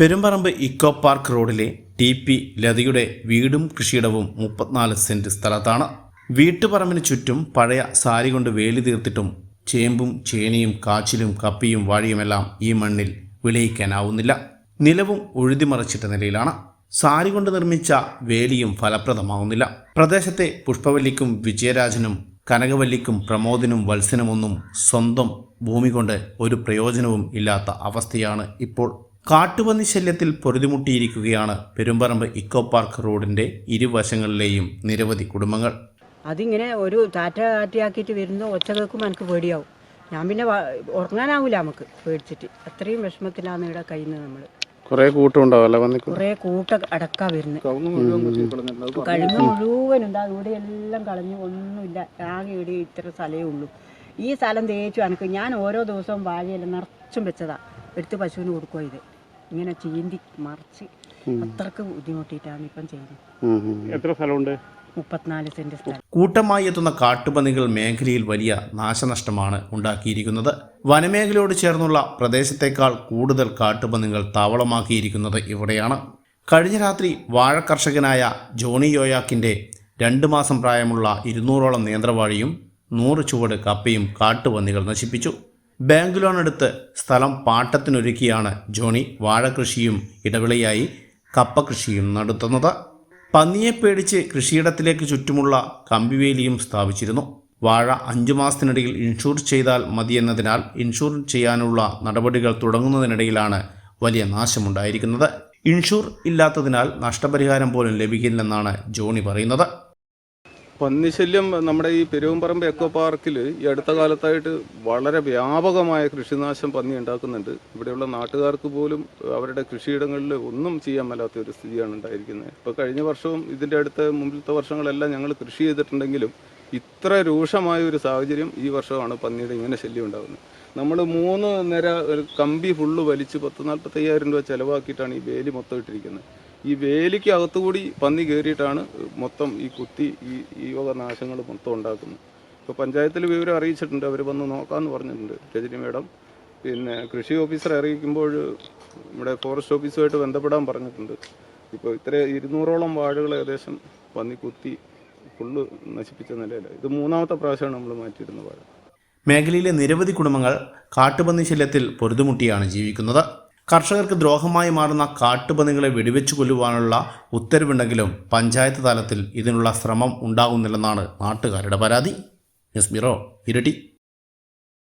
Perumparamba eco park റോഡിലെ T P ലതയുടെ വീടും കൃഷിയിടവും മുപ്പത്തിനാല് സെന്റ് സ്ഥലത്താണ്. വീട്ടുപറമ്പിന് ചുറ്റും പഴയ സാരി കൊണ്ട് വേലി തീർത്തിട്ടും ചേമ്പും ചേനയും കാച്ചിലും കപ്പിയും വാഴിയുമെല്ലാം ഈ മണ്ണിൽ വിളയിക്കാനാവുന്നില്ല. നിലവും ഉഴുതിമറിച്ചിട്ട നിലയിലാണ്. സാരി കൊണ്ട് നിർമ്മിച്ച വേലിയും ഫലപ്രദമാവുന്നില്ല. പ്രദേശത്തെ പുഷ്പവല്ലിക്കും വിജയരാജനും കനകവല്ലിക്കും പ്രമോദിനും വത്സനുമൊന്നും സ്വന്തം ഭൂമി കൊണ്ട് ഒരു പ്രയോജനവും ഇല്ലാത്ത അവസ്ഥയാണ് ഇപ്പോൾ കാട്ടുപന്നി ശല്യത്തിൽ പൊരുതിമുട്ടിയിരിക്കുകയാണ് പെരുമ്പറമ്പ് ഇക്കോ പാർക്ക് റോഡിന്റെ ഇരുവശങ്ങളിലെയും നിരവധി കുടുംബങ്ങൾ. അതിങ്ങനെ ഒരു താറ്റ താറ്റയാക്കിയിട്ട് വരുന്ന ഒച്ച കേൾക്കുമ്പോൾ എനിക്ക് പേടിയാവും. ഞാൻ പിന്നെ ഉറങ്ങാനാവൂല ഉറങ്ങാനാവില്ല നമുക്ക് പേടിച്ചിട്ട്. അത്രയും വിഷമത്തിലാണ് ഇവിടെ കഴിയുന്നത് നമ്മൾ കുറേ കൂട്ടം കുറേ കൂട്ട അടക്കാ വരുന്നത് കഴിഞ്ഞ മുഴുവൻ എന്താ ഇവിടെ എല്ലാം കളഞ്ഞു ഒന്നുമില്ല. ആകെ ഇവിടെ ഇത്ര സ്ഥലമേ ഉള്ളൂ. ഈ സ്ഥലം തേച്ചു എനിക്ക് ഞാൻ ഓരോ ദിവസവും വാഴയെല്ലാം നിറച്ചും വെച്ചതാ. എടുത്ത് പശുവിന് കൊടുക്കുക ഇത്. ഇങ്ങനെ ചീന്തി മറിച്ച് അത്രയ്ക്ക് ബുദ്ധിമുട്ടിയിട്ടാണ് ഇപ്പം ചെയ്യുന്നത്. എത്ര സ്ഥലമുണ്ട്? മുപ്പത്തിനാല് സെന്റ് സ്ഥലം. കൂട്ടമായി എത്തുന്ന കാട്ടുപന്നികൾ മേഖലയിൽ വലിയ നാശനഷ്ടമാണ് ഉണ്ടാക്കിയിരിക്കുന്നത്. വനമേഖലയോട് ചേർന്നുള്ള പ്രദേശത്തേക്കാൾ കൂടുതൽ കാട്ടുപന്നികൾ താവളമാക്കിയിരിക്കുന്നത് ഇവിടെയാണ്. കഴിഞ്ഞ രാത്രി വാഴ കർഷകനായ ജോണി യോയാക്കിന്റെ രണ്ട് മാസം പ്രായമുള്ള ഇരുന്നൂറോളം നേന്ത്രവാഴിയും നൂറ് ചുവട് കപ്പയും കാട്ടുപന്നികൾ നശിപ്പിച്ചു. ബാങ്ക് ലോൺ എടുത്ത് സ്ഥലം പാട്ടത്തിനൊരുക്കിയാണ് ജോണി. വാഴ കൃഷിയും ഇടവിളയായി കപ്പ കൃഷിയും നടത്തുന്നത്. പന്നിയെ പേടിച്ച് കൃഷിയിടത്തിലേക്ക് ചുറ്റുമുള്ള കമ്പിവേലിയും സ്ഥാപിച്ചിരുന്നു. വാഴ അഞ്ചു മാസത്തിനിടയിൽ ഇൻഷൂർ ചെയ്താൽ മതിയെന്നതിനാൽ ഇൻഷൂർ ചെയ്യാനുള്ള നടപടികൾ തുടങ്ങുന്നതിനിടയിലാണ് വലിയ നാശമുണ്ടായിരിക്കുന്നത്. ഇൻഷൂർ ഇല്ലാത്തതിനാൽ നഷ്ടപരിഹാരം പോലും ലഭിക്കില്ലെന്നാണ് ജോണി പറയുന്നത്. പന്നിശല്യം നമ്മുടെ ഈ പെരുവമ്പറമ്പ് എക്കോ പാർക്കിൽ ഈ അടുത്ത കാലത്തായിട്ട് വളരെ വ്യാപകമായ കൃഷിനാശം പന്നി ഉണ്ടാക്കുന്നുണ്ട്. ഇവിടെയുള്ള നാട്ടുകാർക്ക് പോലും അവരുടെ കൃഷിയിടങ്ങളിൽ ഒന്നും ചെയ്യാൻ മേലാത്ത ഒരു സ്ഥിതിയാണ് ഉണ്ടായിരിക്കുന്നത്. ഇപ്പോൾ കഴിഞ്ഞ വർഷവും ഇതിന്റെ അടുത്ത മുമ്പിലത്തെ വർഷങ്ങളെല്ലാം ഞങ്ങൾ കൃഷി ചെയ്തിട്ടുണ്ടെങ്കിലും ഇത്ര രൂക്ഷമായ ഒരു സാഹചര്യം ഈ വർഷമാണ് പന്നിയുടെ ഇങ്ങനെ ശല്യം ഉണ്ടാകുന്നത്. നമ്മൾ മൂന്ന് നേര ഒരു കമ്പി ഫുള്ള് വലിച്ച് പത്ത് നാൽപ്പത്തയ്യായിരം രൂപ ചിലവാക്കിയിട്ടാണ് ഈ വേലി മൊത്തം ഇട്ടിരിക്കുന്നത്. ഈ വേലിക്ക് അകത്തുകൂടി പന്നി കയറിയിട്ടാണ് മൊത്തം ഈ കുത്തി ഈ ഈ വക നാശങ്ങൾ മൊത്തം ഉണ്ടാക്കുന്നത്. ഇപ്പോൾ പഞ്ചായത്തിൽ വിവരം അറിയിച്ചിട്ടുണ്ട്. അവർ വന്ന് നോക്കാമെന്ന് പറഞ്ഞിട്ടുണ്ട് രജനി മേഡം. പിന്നെ കൃഷി ഓഫീസറെ അറിയിക്കുമ്പോൾ ഇവിടെ ഫോറസ്റ്റ് ഓഫീസുമായിട്ട് ബന്ധപ്പെടാൻ പറഞ്ഞിട്ടുണ്ട്. ഇപ്പോൾ ഇത്ര ഇരുന്നൂറോളം വാഴകൾ ഏകദേശം പന്നി കുത്തി ഫുള്ള് നശിപ്പിച്ച നിലയിലാണ് ഇത് മൂന്നാമത്തെ പ്രാവശ്യമാണ് നമ്മൾ മാറ്റിയിരുന്ന വാഴ. മേഖലയിലെ നിരവധി കുടുംബങ്ങൾ കാട്ടുപന്നി ശല്യത്തിൽ പൊരുതുമുട്ടിയാണ് ജീവിക്കുന്നത്. കർഷകർക്ക് ദ്രോഹമായി മാറുന്ന കാട്ടുപന്നികളെ വെടിവെച്ചു കൊല്ലുവാനുള്ള ഉത്തരവുണ്ടെങ്കിലും പഞ്ചായത്ത് തലത്തിൽ ഇതിനുള്ള ശ്രമം ഉണ്ടാകുന്നില്ലെന്നാണ് നാട്ടുകാരുടെ പരാതി. ബ്യൂറോ ഇരട്ടി.